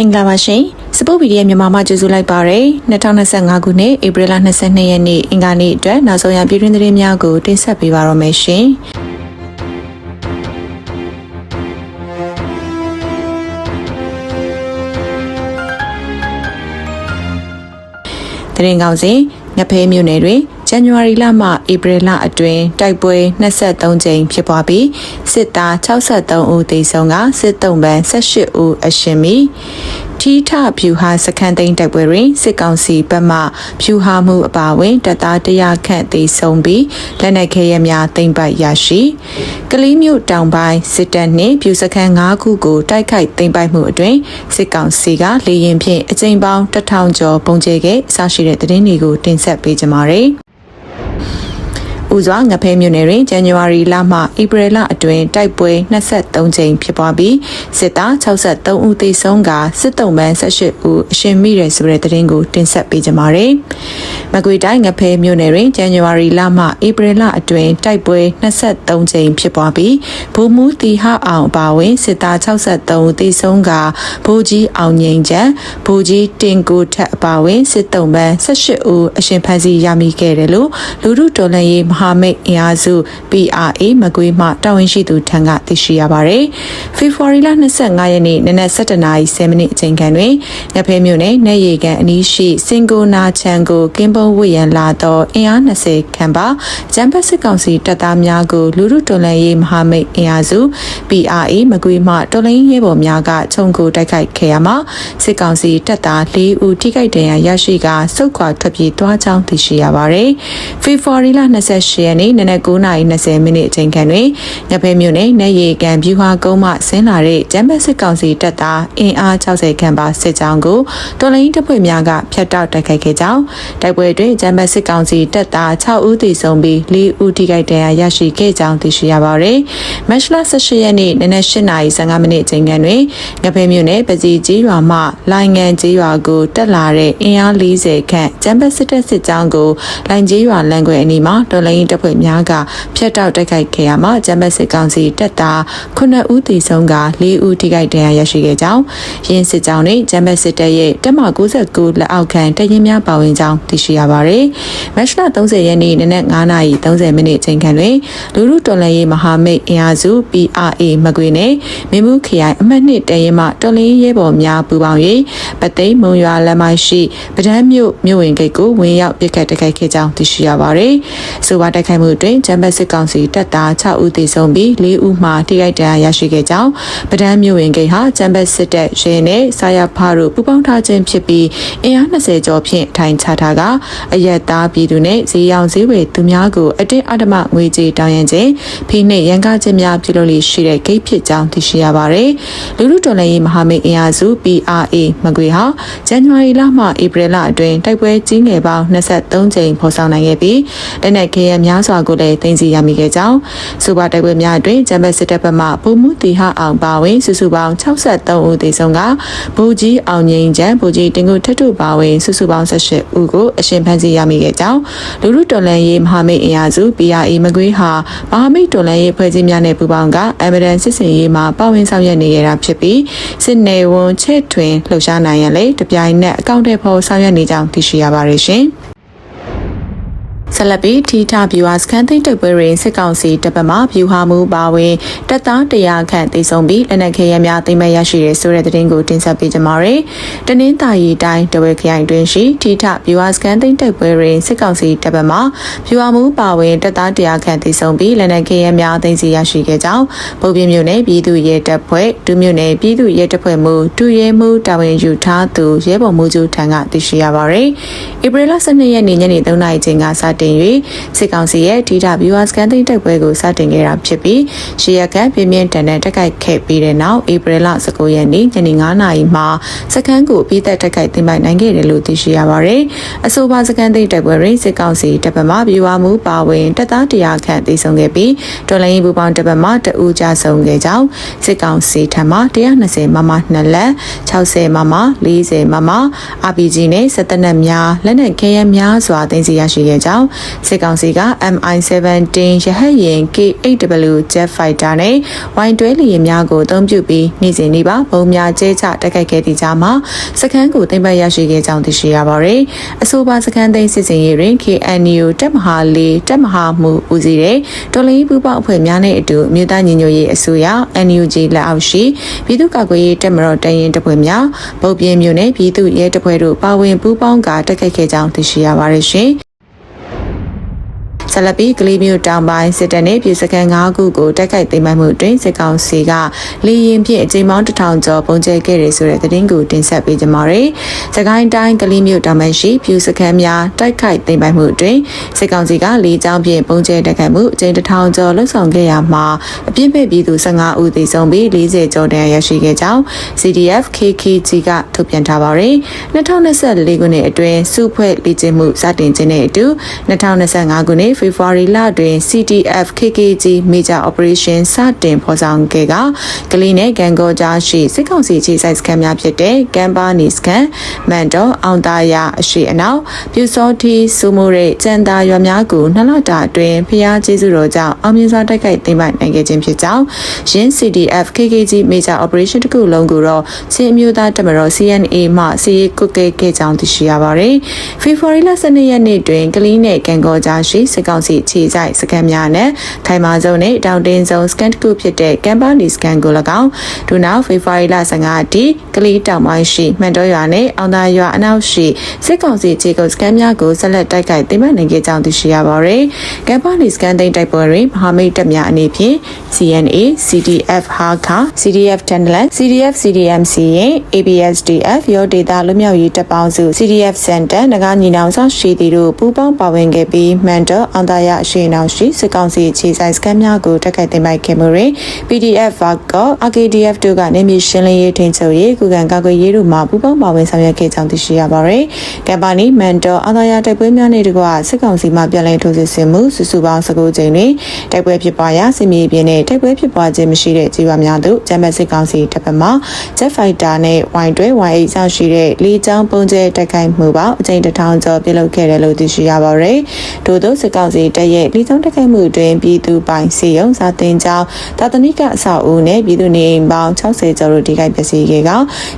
မင်္ဂလာပါရှင်စပုတ်ဗီဒီယိုမြန်မာမှာကြိုဆိုလိုက်ပါရယ်2025ခုနှစ်ဧပြီလ22ရက်နေ့အင်္ဂါနေ့အတွက်နောက်ဆုံးရပြည်တွင်းသတင်းများကိုတင်ဆက်ပေးပါရမယ်ရှင်သတင်းကောင်းစဉ်ငဖဲမြို့နယ်တွင် ဇန်နဝါရီလမှဧပြီလအတွင်းတိုက်ပွဲ23ကြိမ်ဖြစ်ပွားပြီးစစ်သား63ဦးသေဆုံးကစစ်တုံးပန်း18ဦးအရှင်မီထီထဖြူဟာစခန်းသိမ်းတိုက်ပွဲတွင်စစ်ကောင်စီဘက်မှဖြူဟာမှုအပါအဝင်တပ်သား100ခန့်သေဆုံးပြီးလက်နက်ခဲယမ်းများသိမ်းပိုက်ရရှိကလေးမျိုးတောင်ပိုင်းစစ်တပ်နှင့်ဖြူစခန်း5ခုကိုတိုက်ခိုက်သိမ်းပိုက်မှုအတွင်စစ်ကောင်စီကလေရင်ဖြင့်အကြိမ်ပေါင်း1000ကျော်ပုံကျဲခဲ့စရှိတဲ့သတင်းတွေကိုတင်ဆက်ပေးကြပါမယ်။ ဦးစွာငဖဲမြို့နယ်တွင်ဇန်နဝါရီလမှဧပြီလအတွင်းတိုက်ပွဲ23ကြိမ်ဖြစ်ပွားပြီးစစ်သား63ဦးသေဆုံးကစစ်တုံးပန်း18ဦးအရှင်မိတဲ့ဆိုတဲ့သတင်းကိုတင်ဆက်ပေးကြပါမယ်။မကွေတိုင်းငဖဲမြို့နယ်တွင်ဇန်နဝါရီလမှဧပြီလအတွင်းတိုက်ပွဲ23ကြိမ်ဖြစ်ပွားပြီးဗိုလ်မှူးတီဟအောင်အပါအဝင်စစ်သား63ဦးသေဆုံးကဗိုလ်ကြီးအောင်ငိန်ချံဗိုလ်ကြီးတင်ကိုထက်အပါအဝင်စစ်တုံးပန်း18ဦးအရှင်ဖမ်းဆီးရမိခဲ့တယ်လို့လူထုတော်လှန်ရေးမဟာမိတ်အင်အားစု PRA မကွေးမှတာဝန်ရှိသူထံကသိရှိရပါတယ်။ဖေဖော်ဝါရီလ25ရက်နေ့နနက်7:10မိနစ်အချိန်ခန့်တွင်ရဖဲမြို့နယ်နေရီကန်အနီးရှိစင်ကိုနာချန်ကိုကင်းပုံဝေရန်လာသောအင်အား20ခန့်ပါဂျမ်ဘတ်စစ်ကောင်စီတပ်သားများကိုလူထုတော်လှန်ရေးမဟာမိတ်အင်အားစု PRA မကွေးမှတော်လှန်ရေးဘော်များကခြုံကိုတိုက်ခိုက်ခဲ့ရမှာစစ်ကောင်စီတပ်သား၄ဦးထိခိုက်ဒဏ်ရာရရှိကစုခွာထွက်ပြေးသွားကြောင်းသိရှိရပါတယ်။ဖေဖော်ဝါရီလ28ရက်နေ့နနက်9:20မိနစ်အချိန်ခန့်တွင်ညဖဲမြို့နယ်နေရီကန်ဗျူဟာကုန်းမှဆင်းလာတဲ့ဂျမ်ဘတ်စစ်ကောင်စီတပ်သားအင်အား60ခန့်ပါစစ်ကြောင်းကိုတော်လိုင်းတပ်ဖွဲ့များကဖျက်တောက်တိုက်ခိုက်ခဲ့ကြောင်းတိုက်ပွဲတွင်ဂျမ်ဘတ်စစ်ကောင်စီတပ်သား6ဦးသေဆုံးပြီး4ဦးထိခိုက်ဒဏ်ရာရရှိခဲ့ကြောင်းသိရှိရပါတယ်။မတ်လ18ရက်နေ့နနက်8:15မိနစ်အချိန်ခန့်တွင်ငဖဲမြို့နယ်ပစီကြီးရွာမှလိုင်ငံကြီးရွာကိုတက်လာတဲ့အင်အား40ခန့်ဂျမ်ဘတ်စစ်တပ်စစ်ကြောင်းကိုလိုင်ကြီးရွာလမ်းခွဲအနီးမှာတော်လိုင်းတပ်ဖွဲ့များကဖျက်တောက်တိုက်ခိုက်ခဲ့ရမှာဂျမ်ဘတ်စစ်ကောင်စီတပ်သား9ဦးသေဆုံးက4ဦးထိခိုက်ဒဏ်ရာရရှိခဲ့ကြောင်းရင်းစစ်ကြောင်းနဲ့ဂျမ်ဘတ်စစ်တပ်ရဲ့တပ်မ69လက်အောက်ခံတရင်များပါဝင်ကြောင်းသိရှိရပါတယ်။မတ်လ30ရက်နေ့နနက်9:30မိနစ်ချိန်ခန့်တွင်လူလူတော်လှန်ရေးမဟာမိတ်အင်အားစု PRA မကွေနဲ့မင်းဘူးခရိုင်အမှတ်နှစ်တရင်မှတော်လှန်ရေးရဲဘော်များပူးပေါင်း၍ပသိမ်မုံရွာလမ်းမရှိပဒန်းမြို့မြို့ဝင်ဂိတ်ကိုဝင်ရောက်ပစ်ခတ်တိုက်ခိုက်ခဲ့ကြောင်းသိရှိရပါတယ်။ဆိုပါတိုက်ခိုက်မှုတွင်ဂျမ်ဘတ်စစ်ကောင်စီတပ်သား6ဦးသေဆုံးပြီး4ဦးမှထိခိုက်ဒဏ်ရာရရှိခဲ့ကြောင်းပဒန်းမြို့ဝင်ဂိတ်ဟာဂျမ်ဘတ်စစ်တပ်ရဲနဲ့စာရဖားတို့ပူးပေါင်းထားခြင်းဖြစ်ပြီးအင်အား20ကျော်ဖြင့်ထိုင်ချထားကအရက်သားပြည်သူနဲ့ဈေးရောင်ဈေးဝယ်သူများကိုအတင်းအဓမ္မငွေကြေးတောင်းရန်ခြင်းဖိနှိပ်ရန်ကားခြင်းများပြုလုပ်လေရှိတဲ့ဂိတ်ဖြစ်ကြောင်းသိရှိရပါတယ်။လူလူတော်လှန်ရေးမဟာမိတ်အင်အားစု PRA မကွေဟာဇန်နဝါရီလမှဧပြီလအတွင်းတိုက်ပွဲကြီးငယ်ပေါင်း23ကြိမ်ဖော်ဆောင်နိုင်ခဲ့ပြီးလက်နက်ခဲယမ်းများစွာကိုလည်းတင်စီရမိခဲ့ကြောင်းစူပါတိုက်ပွဲများအတွင်းဂျမ်ဘတ်စစ်တပ်ဘက်မှပုံမှုတီဟအောင်ပါဝင်စုစုပေါင်း63ဦးသေဆုံးကဗိုလ်ကြီးအောင်ငိန်ချံဗိုလ်ကြီးတင်ကိုထထူပါဝင်စုစုပေါင်း18ဦးကိုအရှင်ဖမ်းဆီးရမိခဲ့ကြောင်းလူလူတော်လန်ရေးမဟာမိတ်အင်အားစု PRA မကွေးဟာမဟာမိတ်တော်လန်ရေးဖွဲ့စည်းများနဲ့ပူးပေါင်းကအမဒန်စစ်စင်ရေးမှာပါဝင်ဆောင်ရွက်နေရတာဖြစ်ပြီးစစ်နေဝန်ချစ်ထွင်လှုပ်ရှားနိုင်ရန်လေတပြိုင်နက်အကောင့်တွေဖော်ဆောင်ရွက်နေကြောင်းသိရှိရပါတယ်ရှင်။ ဆက်လက်ပြီးထီထဗျူဟာစကန်သိန်းတိုက်ပွဲတွင်စစ်ကောင်စီတပ်ပမှဗျူဟာမှုပါဝင်တပ်သား100ခန့်သေဆုံးပြီးလက်နက်ခဲယမ်းများသိမ်းမဲ့ရရှိတဲ့ဆိုတဲ့သတင်းကိုတင်ဆက်ပေးကြပါမယ်။တနင်္သာရီတိုင်းတဝဲခရိုင်တွင်ရှိထီထဗျူဟာစကန်သိန်းတိုက်ပွဲတွင်စစ်ကောင်စီတပ်ပမှဗျူဟာမှုပါဝင်တပ်သား100ခန့်သေဆုံးပြီးလက်နက်ခဲယမ်းများသိမ်းဆည်းရရှိခဲ့ကြောင်းပုံပြမြို့နယ်ပြည်သူ့ရဲတပ်ဖွဲ့ဒုမြို့နယ်ပြည်သူ့ရဲတပ်ဖွဲ့မှဒုရဲမှုတာဝန်ယူထားသူရဲဘော်မှုကျူထံကသိရှိရပါရယ်။ဧပြီလ12ရက်နေ့ညနေ3:00နာရီချိန်ကစတင်၍စစ်ကောင်စီရဲ့ဒီတာဗျူဟာစကန်သိန်းတိုက်ပွဲကိုစတင်ခဲ့တာဖြစ်ပြီးရှေ့ရကန်ပြင်းပြင်းထန်ထန်တက်ခိုက်ခဲ့ပြီးတဲ့နောက်ဧပြီလ19ရက်နေ့ညနေ9:00နာရီမှာစကန်ကိုပြီးသက်တက်ခိုက်သိမ်းပိုက်နိုင်ခဲ့တယ်လို့သိရှိရပါတယ်။အဆိုပါစကန်သိန်းတိုက်ပွဲတွင်စစ်ကောင်စီတပ်ပမဗျူဟာမှုပါဝင်တပ်သား100ခန့်သေဆုံးခဲ့ပြီးတော်လိုင်းဘူပေါင်းတပ်ပမတအူးကြဆုံးခဲ့ကြောင်းစစ်ကောင်စီထံမှ120မမ2လက်60မမ40မမ RPG နဲ့စက်တနက်များလက်နက်ခဲယမ်းများစွာသိမ်းဆည်းရရှိခဲ့ကြောင်းစစ်ကောင်စီက MI-17 ရဟတ်ယာဉ် K8W Jet Fighter နဲ့ Y12 လေယာဉ်များကိုအသုံးပြုပြီးနေ့စဉ်နေ့ပါပုံများကျဲချတိုက်ခိုက်ခဲ့သည့်ကြားမှာစခန်းကိုသိမ်းပိုက်ရရှိခဲ့ကြောင်းသိရှိရပါတယ်။အဆိုပါစခန်းသိမ်းစစ်စင်ရေးတွင် KNU တပ်မဟာ၄တပ်မဟာမှုဦးစီးတဲ့တော်လင်းပူပေါအဖွဲ့များနဲ့အတူအမျိုးသားညီညွတ်ရေးအစိုးရ NUG လက်အောက်ရှိပြည်သူ့ကာကွယ်ရေးတပ်မတော်တရင်တပ်ဖွဲ့များဗုတ်ပြင်းမျိုးနဲ့ပြည်သူ့ရဲတပ်ဖွဲ့တို့ပါဝင်ပူးပေါင်းကတိုက်ခိုက်ခဲ့ကြောင်းသိရှိရပါတယ်ရှင်။ ဆလပီကလေးမျိုးတောင်ပိုင်းစစ်တပ်နဲ့ပြည်စခန်း၅ခုကိုတိုက်ခိုက်သိမ်းပိုက်မှုတွင်စစ်ကောင်စီကလေရင်ဖြင့်အကြိမ်ပေါင်းတစ်ထောင်ကျော်ပုံကျဲခဲ့တယ်ဆိုတဲ့သတင်းကိုတင်ဆက်ပေးကြပါမယ်။စကိုင်းတိုင်းကလေးမျိုးတောင်ပိုင်းရှိပြည်စခန်းများတိုက်ခိုက်သိမ်းပိုက်မှုတွင်စစ်ကောင်စီကလေကြောင်းဖြင့်ပုံကျဲတိုက်ခိုက်မှုအကြိမ်တစ်ထောင်ကျော်လှုပ်ဆောင်ခဲ့ရမှာအပြစ်မဲ့ပြည်သူ15ဦးသေဆုံးပြီး40ကျော်တန်းရရှိခဲ့ကြောင်း CDF KKG ကထုတ်ပြန်ထားပါတယ်။2024ခုနှစ်အတွင်းစုဖွဲ့လေ့ကျင့်မှုစတင်ခြင်းနဲ့အတူ2025ခုနှစ်ဖေဖော်ဝါရီလတွင် CTF KKG Major Operation စတင်ဖော်ဆောင်ခဲ့ကကလေးနဲ့ဂန်ကောကြားရှိစစ်ကောင်စီခြေစိုက်စခန်းများဖြစ်တဲ့ကမ်ပါနီစကန်မန်တော်အောင်သားရအရှိအနောက်ပြူစောတီစူမိုရဲကျန်တာရွာများကိုနှစ်လတာအတွင်းဖျားကျေးဇူးတော်ကြောင့်အောင်မြင်စွာတိုက်ခိုက်သိမ်းပိုက်နိုင်ခဲ့ခြင်းဖြစ်ကြောင်းရင်း CTF KKG Major Operation တစ်ခုလုံးကိုတော့ချင်းအမျိုးသားတမတော် CNA မှစီရေးကုတ်ကဲခဲ့ကြောင်းသိရှိရပါတယ်။ဖေဖော်ဝါရီလ12ရက်နေ့တွင်ကလေးနဲ့ကံကောကြားရှိစစ်ကောင်စီခြေစိုက်စကန်များနဲ့ထိုင်မာဆုံးနဲ့တောင်တင်းဆုံးစကန်တစ်ခုဖြစ်တဲ့ကမ်ပါနီစကန်ကို၎င်းဒုနောက်ဖေဖော်ဝါရီလ15အထိကလေးတောင်ပိုင်းရှိမှန်တော်ရွာနဲ့အောင်သာရွာအနောက်ရှိစစ်ကောင်စီခြေကုပ်စကန်များကိုဆက်လက်တိုက်ခိုက်သိမ်းပိုက်နိုင်ခဲ့ကြောင်းသိရှိရပါတယ်။ကမ်ပါနီစကန်သိမ်းတိုက်ပွဲတွင်မဟာမိတ်တပ်များအနေဖြင့် CNA, CDF ဟာခ CDF Tendland, CDF CDMC ရင် ABSDF ရောဒေတာလွတ်မြောက်ရေးတပ်ပေါင်းစု CDF Center ငကားညီနောင်ဆောင်ရှိသည်တို့ပူးပေါင်းပါဝင်ခဲ့ပြီးမန်တော်အောင်သာရအရှိန်အောင်ရှိစစ်ကောင်စီခြေဆိုင်စကန်များကိုတက်ခိုက်သိမ်းပိုက်ခဲ့မှုတွင် PDF ဗက RKDF တို့ကနေမြေရှင်းလင်းရေးထိန်းချုပ်ရေးကုကံကာကွယ်ရေးတို့မှပူးပေါင်းပါဝင်ဆောင်ရွက်ခဲ့ကြောင်းသိရှိရပါရယ်။ကမ်ပါနီမန်တော်အောင်သာရတိုက်ပွဲများနဲ့တကွစစ်ကောင်စီမှပြန်လည်ထိုးစစ်ဆင်မှုစုစုပေါင်း19ကြိမ်တွင်တိုက်ပွဲဖြစ်ပွားရာစီမီပြင်းနဲ့တိုက်ပွဲဖြစ်ပွားခြင်းမရှိတဲ့ကြေးရွာများသို့ဂျမ်ဘတ်စစ်ကောင်စီတပ်ဖက်မှ Jet Fighter နဲ့ Y12 Y8 ဆောက်ရှိတဲ့လေကြောင်းပုံကျဲတိုက်ခိုက်မှုပေါင်းအကြိမ်တစ်ထောင်ကျော်ပြုလုပ်ခဲ့တယ်လို့သိရှိရပါရယ်။ထို့သောစစ်ကောင်စီတပ်ရဲ့လေကြောင်းတိုက်ခိုက်မှုတွင်ပြည်သူပိုင်စီယုံစာတင်ကြောင်းသာသနိကအဆောက်အဦနဲ့ပြည်သူနေအိမ်ပေါင်း60ကျော်တို့ထိခိုက်ပျက်စီးခဲ့က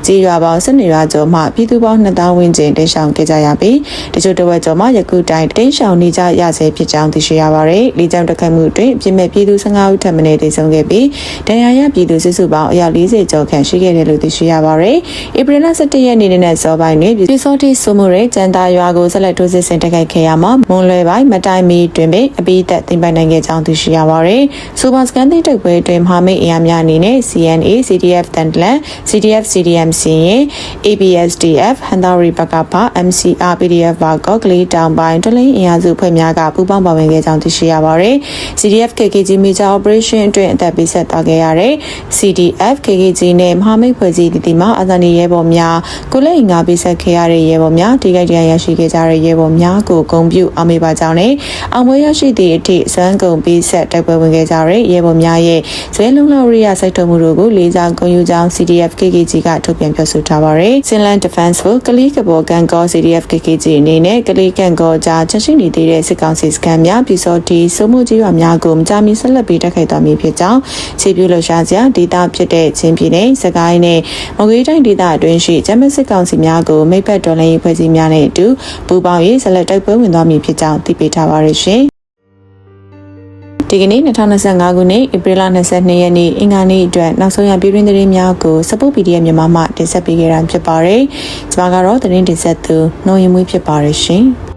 ကြေးရွာပေါင်း12ရွာကျော်မှပြည်သူပေါင်း2000ဝန်းကျင်တိမ်းရှောင်ခဲ့ကြရပြီးတချို့တဝက်ကျော်မှယခုတိုင်တိမ်းရှောင်နေကြရဆဲဖြစ်ကြောင်းသိရှိရပါရယ်။လေကြောင်းတိုက်ခိုက်မှုတွင်အပြစ်မဲ့ပြည်သူ15ဦးထပ်မံတေဆုံးခဲ့ပြီးဒဏ်ရာရပြည်သူစုစုပေါင်းအယောက်40ကျော်ခန့်ရှိခဲ့တယ်လို့သိရှိရပါရယ်။ဧပြီလ17ရက်နေ့နဲ့စောပိုင်းတွင်ပြည်စောတိဆိုမှုရဲကျန်တာရွာကိုဆက်လက်ထိုးစစ်ဆင်တိုက်ခိုက်ခဲ့ရမှာမွန်လွယ်ပိုင်းမတိုင်မီတွင်ပင်အပိသက်သိမ်းပိုက်နိုင်ခဲ့ကြောင်းသိရှိရပါရယ်။ဆိုပါစကန်သိတိုက်ပွဲတွင်မဟာမိတ်အင်အားများအနေနဲ့ CNA, CDF တန်တလန် CDF, CDMC ရင် ABSDF ဟန်တာရီဘကပါ MCR PDF ဘာကောကလေးတောင်ပိုင်းတလင်းအင်အားစုဖွဲ့များကပူးပေါင်းပါဝင်ခဲ့ကြောင်းသိရှိရပါရယ်။ CDF KKG Major Operation အတွင်းအသက်ပေးဆက်သွားခဲ့ရတဲ့ CDF KKG နဲ့မဟာမိတ်ဖွဲ့စည်းတည်တည်မှာအာဇာနည်ရဲဘော်များကိုလက်အင်္ဂါပေးဆက်ခဲ့ရတဲ့ရဲဘော်များတိကျတရားရရှိခဲ့ကြတဲ့ရဲဘော်များကိုဂုဏ်ပြုအောင်မေးပါကြောင်းနဲ့အောင်ပွဲရရှိသည့်အထိစမ်းကုန်ပေးဆက်တိုက်ပွဲဝင်ခဲ့ကြတဲ့ရဲဘော်များရဲ့ဇဲလုံးလောက်ရိယစိုက်ထုတ်မှုတို့ကိုလေးစားဂုဏ်ယူကြောင်း CDF KKG ကထုတ်ပြန်ပြောဆိုထားပါတယ်။ Sinland Defense Force ကလေးကဘော်ကန်ကော CDF KKG အနေနဲ့ကလေးကန်ကောကြားချက်ရှိနေသေးတဲ့စစ်ကောင်စီစခန်းများပြည်စောတီစုံမှုကြီးရွာများကိုမကြာမီဆက်လက်ပြီးတိုက်ခိုက်သွားမည်ဖြစ်ကြောင်းခြေပြုလှရှားစရာဒေသဖြစ်တဲ့ချင်းပြည်နယ်စကိုင်းနဲ့မကွေးတိုင်းဒေသအတွင်းရှိဂျမစစ်ကောင်စီများကိုမိတ်ဖက်တော်လှန်ရေးဖွဲ့စည်းများနဲ့အတူပူးပေါင်းရေးဆက်လက်တိုက်ပွဲဝင်သွားမည်ဖြစ်ကြောင်းသိပေးထားပါရရှင်ဒီကနေ့2025ခုနှစ်ဧပြီလ22ရက်နေ့အင်္ဂါနေ့အတွက်နောက်ဆုံးရပြည်တွင်းသတင်းများကိုစပုတ် PDF မြန်မာမှတင်ဆက်ပေးခဲ့တာဖြစ်ပါတယ်။ကျွန်မကတော့သတင်းတင်ဆက်သူနှုံရင်မွေးဖြစ်ပါရရှင်။